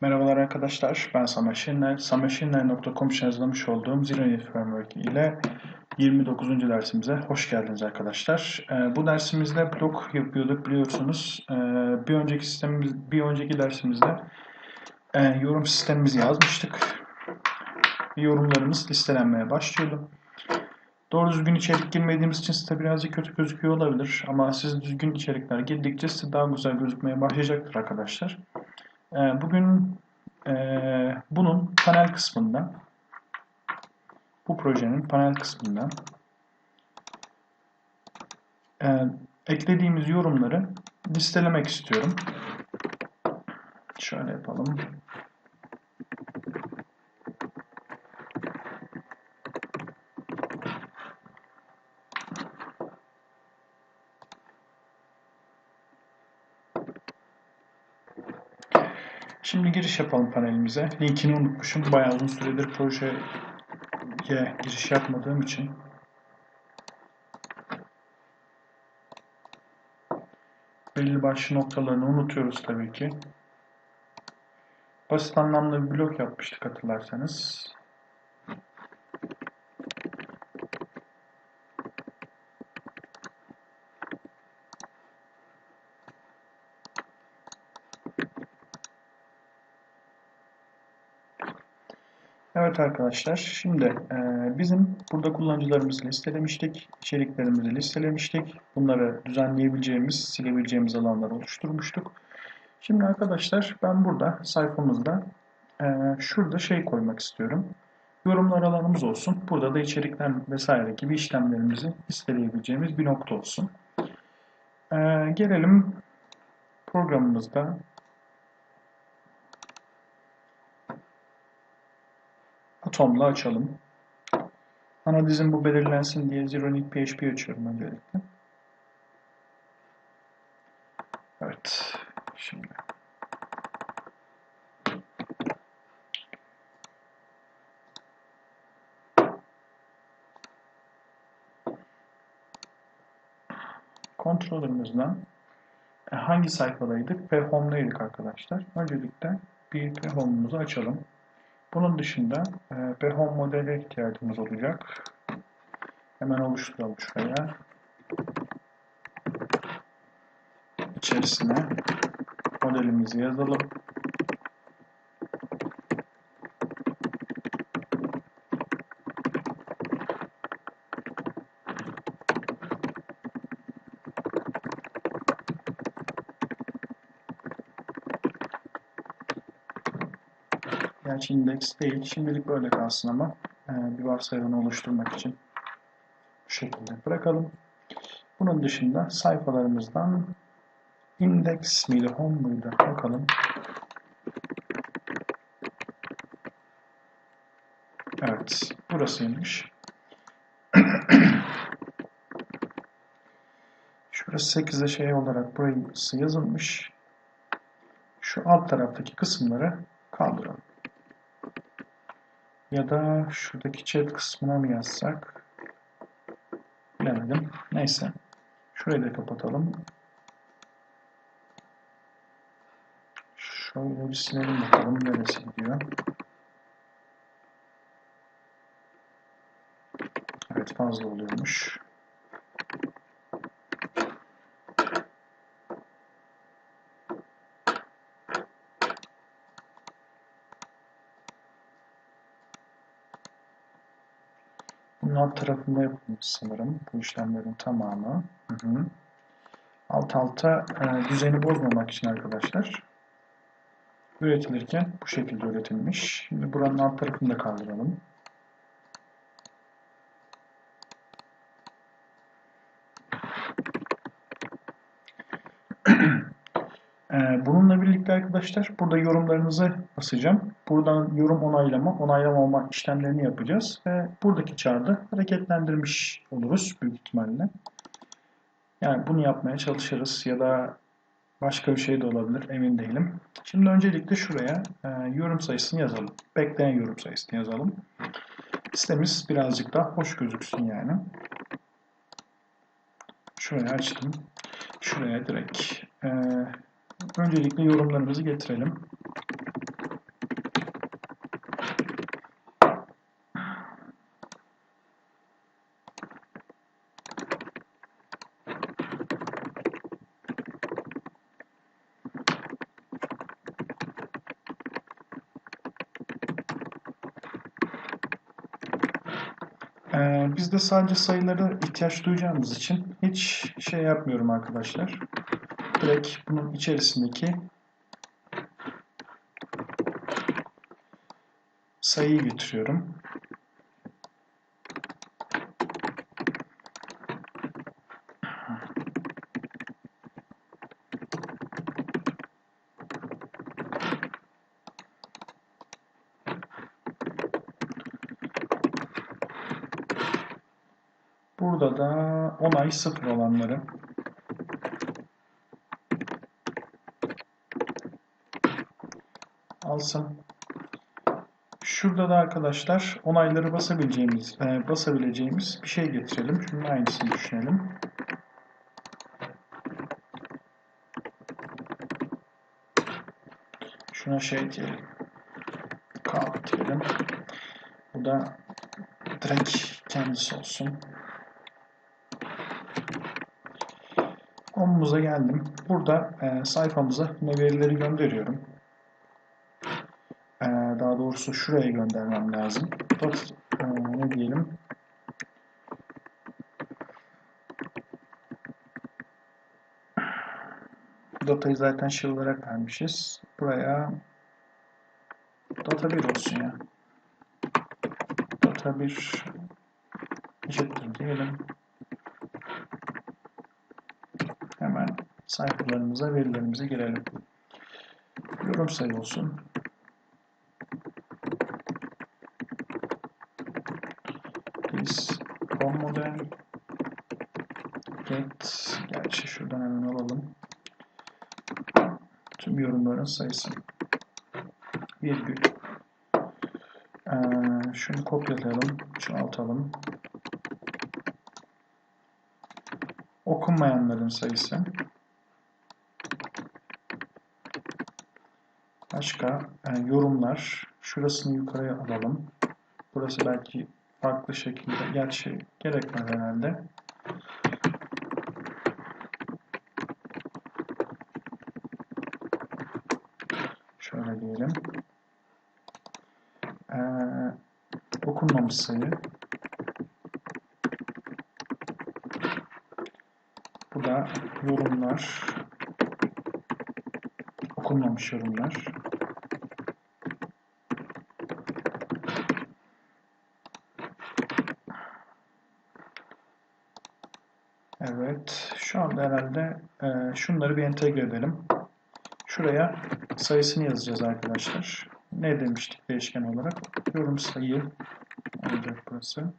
Merhabalar arkadaşlar, ben Samet Şenler. için hazırlamış olduğum Zero Framework ile 29. dersimize hoş geldiniz arkadaşlar. Ee, bu dersimizde blog yapıyorduk biliyorsunuz. Ee, bir önceki sistemimiz, bir önceki dersimizde e, yorum sistemimizi yazmıştık. Yorumlarımız listelenmeye başlıyordu. Doğru düzgün içerik girmediğimiz için size birazcık kötü gözüküyor olabilir. Ama siz düzgün içerikler girdikçe size daha güzel gözükmeye başlayacaktır arkadaşlar. Ee, bugün e, bunun panel kısmında bu projenin panel kısmında e, eklediğimiz yorumları listelemek istiyorum. Şöyle yapalım. Şimdi giriş yapalım panelimize. Linkini unutmuşum. Bayağı uzun süredir projeye giriş yapmadığım için. Belli başlı noktalarını unutuyoruz tabii ki. Basit anlamda bir blok yapmıştık hatırlarsanız. Evet arkadaşlar, şimdi e, bizim burada kullanıcılarımızı listelemiştik, içeriklerimizi listelemiştik. Bunları düzenleyebileceğimiz, silebileceğimiz alanlar oluşturmuştuk. Şimdi arkadaşlar ben burada sayfamızda e, şurada şey koymak istiyorum. Yorumlar alanımız olsun. Burada da içerikler vesaire gibi işlemlerimizi listeleyebileceğimiz bir nokta olsun. E, gelelim programımızda atomla açalım. Ana dizim bu belirlensin diye Zeronic PHP açıyorum öncelikle. Evet. Şimdi. Controller'ımızdan e, hangi sayfadaydık? Ve home'daydık arkadaşlar. Öncelikle bir home'umuzu açalım. Bunun dışında e, Behom modele ihtiyacımız olacak. Hemen oluşturalım şuraya. İçerisine modelimizi yazalım. Gerçi index değil. Şimdilik böyle kalsın ama e, bir varsayılanı oluşturmak için bu şekilde bırakalım. Bunun dışında sayfalarımızdan index miydi, home muydu bakalım. Evet, burasıymış. Şurası 8'e şey olarak burası yazılmış. Şu alt taraftaki kısımları. Ya da şuradaki chat kısmına mı yazsak? Bilemedim. Neyse. Şurayı da kapatalım. Şöyle bir silelim bakalım neresi gidiyor. Evet fazla oluyormuş. Alt tarafında yapılmış sanırım. Bu işlemlerin tamamı. Hı hı. Alt alta e, düzeni bozmamak için arkadaşlar üretilirken bu şekilde üretilmiş. Şimdi buranın alt tarafını da kaldıralım. Birlikte arkadaşlar burada yorumlarınızı basacağım. Buradan yorum onaylama, onaylamama işlemlerini yapacağız. Ve buradaki çarda hareketlendirmiş oluruz büyük ihtimalle. Yani bunu yapmaya çalışırız ya da başka bir şey de olabilir emin değilim. Şimdi öncelikle şuraya e, yorum sayısını yazalım. Bekleyen yorum sayısını yazalım. Sitemiz birazcık daha hoş gözüksün yani. Şuraya açtım. Şuraya direkt e, Öncelikle yorumlarımızı getirelim. Ee, biz de sadece sayılara ihtiyaç duyacağımız için hiç şey yapmıyorum arkadaşlar. Direkt bunun içerisindeki sayıyı getiriyorum. Burada da onay sıfır olanları alsın. Şurada da arkadaşlar onayları basabileceğimiz e, basabileceğimiz bir şey getirelim. Şunun aynısını düşünelim. Şuna şey diyelim. Kağıt diyelim. Bu da direkt kendisi olsun. Homumuza geldim. Burada e, sayfamıza yine verileri gönderiyorum. Doğrusu şuraya göndermem lazım. Dot, e, ne diyelim? Datayı zaten şey olarak vermişiz. Buraya data 1 olsun ya. Data 1 eşittir diyelim. Hemen sayfalarımıza, verilerimize girelim. Yorum sayı olsun. This from model get gerçi şuradan hemen alalım. Tüm yorumların sayısı. Virgül. Ee, şunu kopyalayalım, çoğaltalım. Okunmayanların sayısı. Başka e, yorumlar. Şurasını yukarıya alalım. Burası belki farklı şekilde. Gerçi gerekmez herhalde. Şöyle diyelim. Ee, okunmamış sayı. Bu da yorumlar. Okunmamış yorumlar. Evet. Şu anda herhalde e, şunları bir entegre edelim. Şuraya sayısını yazacağız arkadaşlar. Ne demiştik değişken olarak? Yorum sayı olacak burası.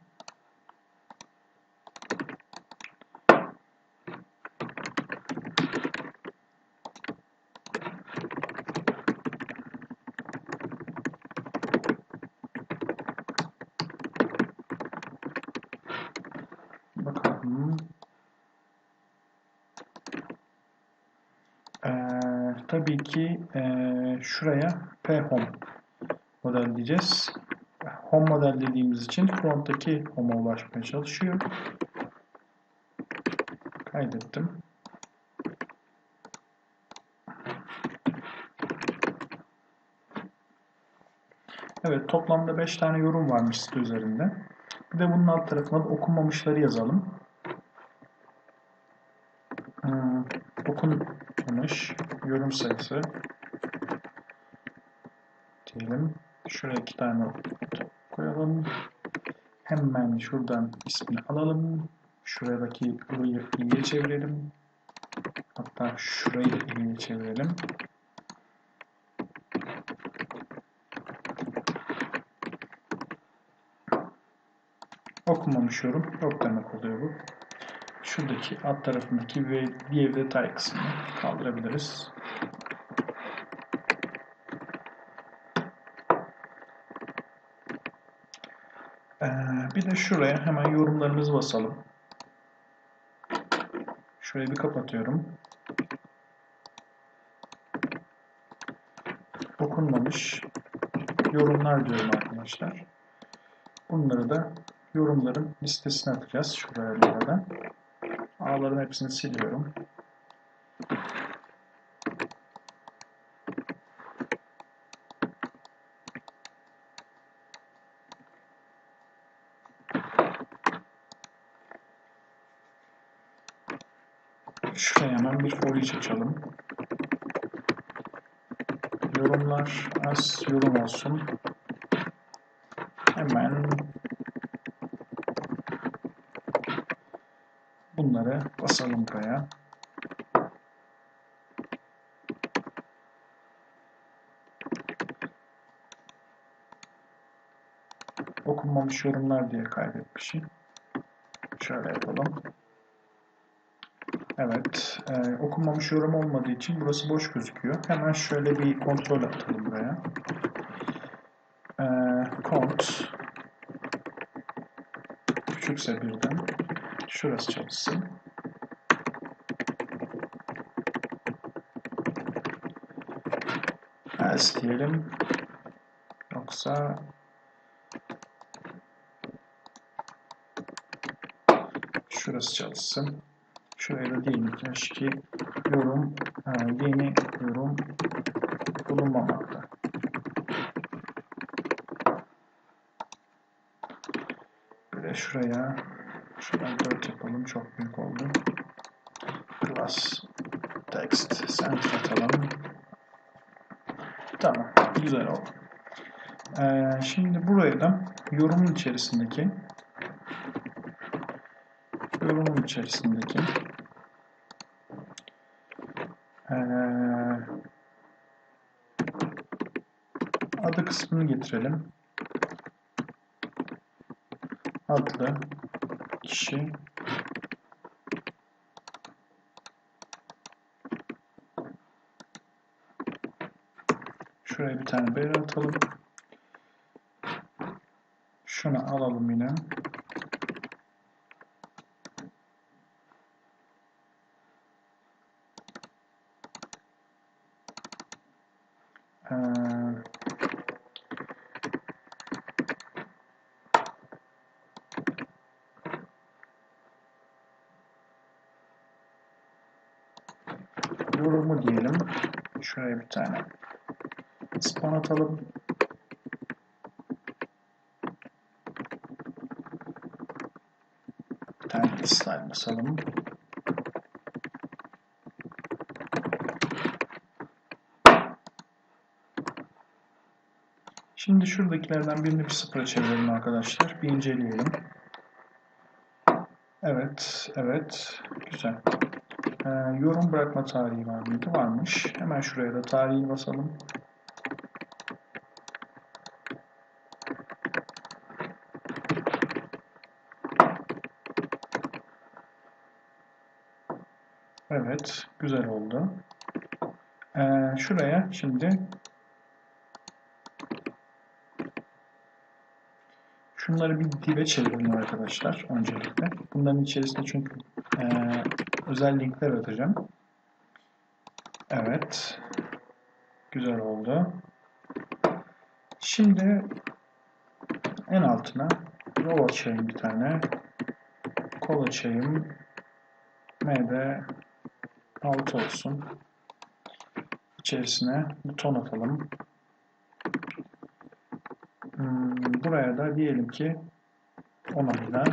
Bakalım. Ee, tabii ki e, şuraya phome model diyeceğiz. Home model dediğimiz için fronttaki home'a ulaşmaya çalışıyor. Kaydettim. Evet toplamda 5 tane yorum varmış site üzerinde. Bir de bunun alt tarafına da okunmamışları yazalım. Hmm, yorum sayısı diyelim. Şuraya iki tane koyalım. Hemen şuradan ismini alalım. Şuradaki i'yi i'ye çevirelim. Hatta şurayı i'ye çevirelim. Okunmamış yorum yok demek oluyor bu. Şuradaki alt tarafındaki ve diğer detay kısmını kaldırabiliriz. Ee, bir de şuraya hemen yorumlarımızı basalım. Şurayı bir kapatıyorum. Okunmamış yorumlar diyorum arkadaşlar. Bunları da yorumların listesine atacağız şuraya da. A'ların hepsini siliyorum. Şuraya hemen bir foliage açalım. Yorumlar az yorum olsun. Hemen bunları basalım buraya. Okunmamış yorumlar diye kaydetmişim. Şöyle yapalım. Evet, e, okunmamış yorum olmadığı için burası boş gözüküyor. Hemen şöyle bir kontrol atalım buraya. E, küçükse birden şurası çalışsın. Else diyelim. Yoksa şurası çalışsın. Şuraya da diyelim ki H2 yorum ha, yeni yorum bulunmamakta. De şuraya şuradan 4 yapalım. Çok büyük oldu. Class text center atalım. Tamam. Güzel oldu. Ee, şimdi buraya da yorumun içerisindeki yorumun içerisindeki ee, adı kısmını getirelim. Adlı kişi Şuraya bir tane banner atalım. Şunu alalım yine. Yorumu diyelim. Şuraya bir tane span atalım. Bir tane slide basalım. Şimdi şuradakilerden birini bir sıfıra çevirelim arkadaşlar. Bir inceleyelim. Evet, evet. Güzel. Ee, yorum bırakma tarihi var mıydı? Varmış. Hemen şuraya da tarihi basalım. Evet, güzel oldu. Ee, şuraya şimdi şunları bir dibe çevirelim arkadaşlar öncelikle. Bunların içerisinde çünkü e, özel linkler atacağım. Evet, güzel oldu. Şimdi en altına row açayım bir tane. Kol açayım. MD alt olsun. İçerisine buton atalım. Hmm, buraya da diyelim ki onayla.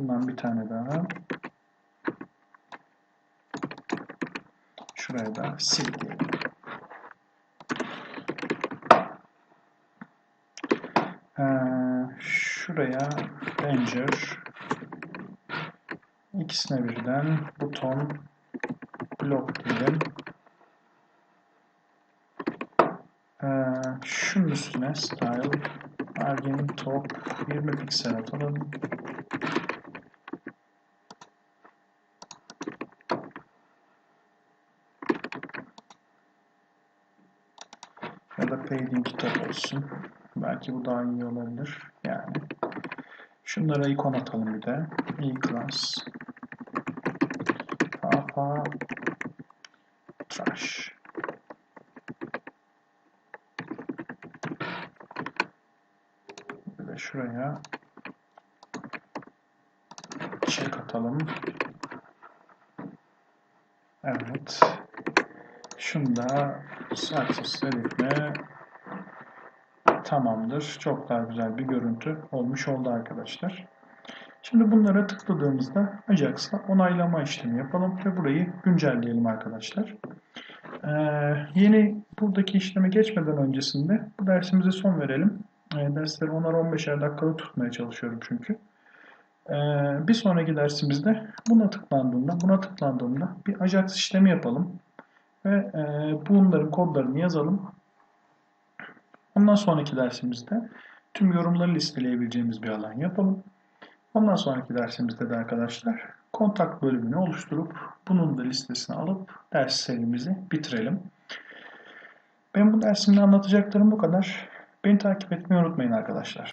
Şundan bir tane daha. Şuraya da sil diyelim. Ee, şuraya Ranger ikisine birden buton blok diyelim. Ee, şunun üstüne style margin top 20 piksel atalım. Ya da padding top olsun. Belki bu daha iyi olabilir. Yani şunlara ikon atalım bir de. E-class Papa Trash Böyle şuraya check atalım. Evet. Şunda success dedik mi tamamdır. Çok daha güzel bir görüntü olmuş oldu arkadaşlar. Şimdi bunlara tıkladığımızda Ajax'a onaylama işlemi yapalım ve burayı güncelleyelim arkadaşlar. Ee, yeni buradaki işleme geçmeden öncesinde bu dersimize son verelim. Ee, dersleri 10'ar 15'er dakikada tutmaya çalışıyorum çünkü. Ee, bir sonraki dersimizde buna tıklandığında, buna tıklandığında bir Ajax işlemi yapalım ve e, bunların kodlarını yazalım. Ondan sonraki dersimizde tüm yorumları listeleyebileceğimiz bir alan yapalım. Ondan sonraki dersimizde de arkadaşlar kontak bölümünü oluşturup bunun da listesini alıp ders serimizi bitirelim. Ben bu dersimde anlatacaklarım bu kadar. Beni takip etmeyi unutmayın arkadaşlar.